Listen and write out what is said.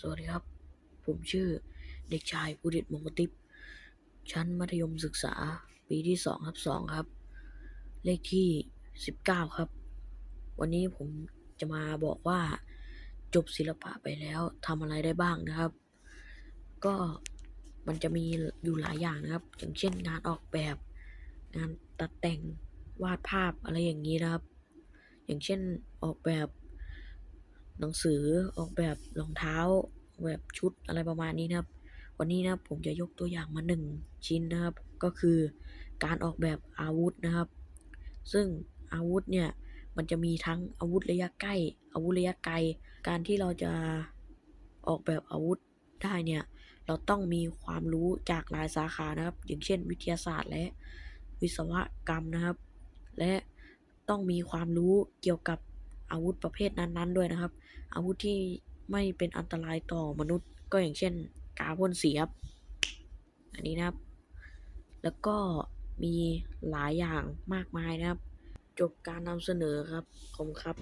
สวัสดีครับ ผมชื่อเด็กชายภูดิตมงคลทิพย์ชั้นมัธยมศึกษา ปีที่สองครับสองครับ เลขที่สิบเก้าครับ วันนี้ผมจะมาบอกว่าจบศิลปะไปแล้วทำอะไรได้บ้างนะครับ ก็มันจะมีอยู่หลายอย่างนะครับ อย่างเช่นงานออกแบบ งานตัดแต่งวาดภาพอะไรอย่างนี้นะครับ อย่างเช่นออกแบบ หนังสือออกแบบรองเท้าแบบชุดอะไรประมาณนี้นะครับ วันนี้นะผมจะยกตัวอย่างมาหนึ่งชิ้นนะครับ ก็คือการออกแบบอาวุธนะครับ ซึ่งอาวุธเนี่ยมันจะมีทั้งอาวุธระยะใกล้ อาวุธระยะไกล การที่เราจะออกแบบอาวุธได้เนี่ยเราต้องมีความรู้จากหลายสาขานะครับ อย่างเช่น วิทยาศาสตร์และวิศวกรรมนะครับ และต้องมีความรู้เกี่ยวกับ อาวุธประเภทนั้นๆด้วยนะครับ อาวุธที่ไม่เป็นอันตรายต่อมนุษย์ ก็อย่างเช่น กาพ่นสีครับ อันนี้นะครับ แล้วก็มีหลายอย่างมากมายนะครับ จบการนำเสนอครับ ผมครับ